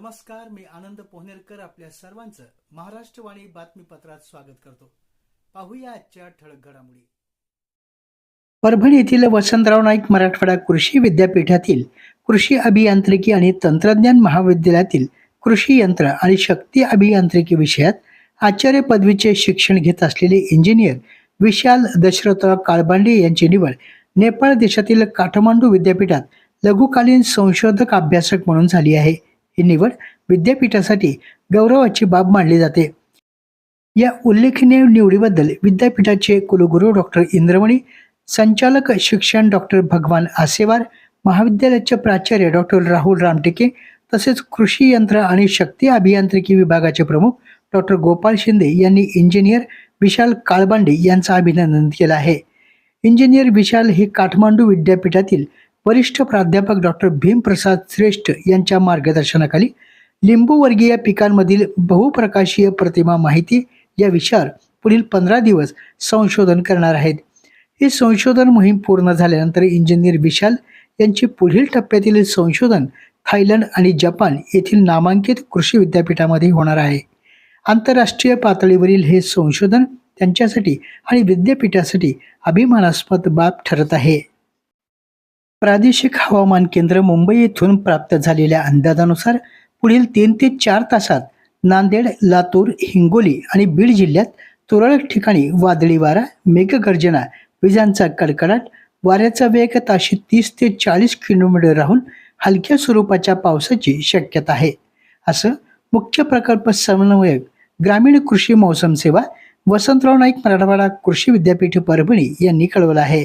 नमस्कार मी आनंद पोहनेरकर आपल्या सर्वांचं महाराष्ट्रवाणी बातमीपत्रात स्वागत करतो. पाहूया आजच्या ठळक घडामोडी. परभणी येथील वसंतराव नाईक मराठवाडा कृषी विद्यापीठातील कृषी अभियांत्रिकी आणि तंत्रज्ञान महाविद्यालयातील कृषी यंत्र आणि शक्ती अभियांत्रिकी विषयात आचार्य पदवीचे शिक्षण घेत असलेले इंजिनियर विशाल दशरथराव काळबांडे यांची निवड नेपाळ देशातील काठमांडू विद्यापीठात लघुकालीन संशोधक अभ्यासक म्हणून झाली आहे. ही निवड विद्यापीठासाठी गौरवाची बाब मानली जाते. या उल्लेखनीय निवडीबद्दल विद्यापीठाचे कुलगुरू डॉक्टर इंद्रमणी संचालक शिक्षण डॉक्टर भगवान आसेवार महाविद्यालयाचे प्राचार्य डॉक्टर राहुल रामटेके तसेच कृषी यंत्र आणि शक्ती अभियांत्रिकी विभागाचे प्रमुख डॉक्टर गोपाल शिंदे यांनी इंजिनियर विशाल काळबांडे यांचं अभिनंदन केलं आहे. इंजिनियर विशाल हे काठमांडू विद्यापीठातील वरिष्ठ प्राध्यापक डॉक्टर भीमप्रसाद श्रेष्ठ यांच्या मार्गदर्शनाखाली लिंबूवर्गीय पिकांमधील बहुप्रकाशीय प्रतिमा माहिती या विषयावर पुढील पंधरा दिवस संशोधन करणार आहेत. ही संशोधन मोहीम पूर्ण झाल्यानंतर इंजिनियर विशाल यांची पुढील टप्प्यातील संशोधन थायलंड आणि जपान येथील नामांकित कृषी विद्यापीठामध्ये होणार आहे. आंतरराष्ट्रीय पातळीवरील हे संशोधन त्यांच्यासाठी आणि विद्यापीठासाठी अभिमानास्पद बाब ठरत आहे. प्रादेशिक हवामान केंद्र मुंबई येथून प्राप्त झालेल्या अंदाजानुसार पुढील तीन ते चार तासात नांदेड लातूर हिंगोली आणि बीड जिल्ह्यात तुरळक ठिकाणी वादळी वारा मेघगर्जना विजांचा कडकडाट वाऱ्याचा वेग ताशी तीस ते चाळीस किलोमीटर राहून हलक्या स्वरूपाच्या पावसाची शक्यता आहे. असं मुख्य प्रकल्प समन्वयक ग्रामीण कृषी मौसम सेवा वसंतराव नाईक मराठवाडा कृषी विद्यापीठ परभणी यांनी कळवलं आहे.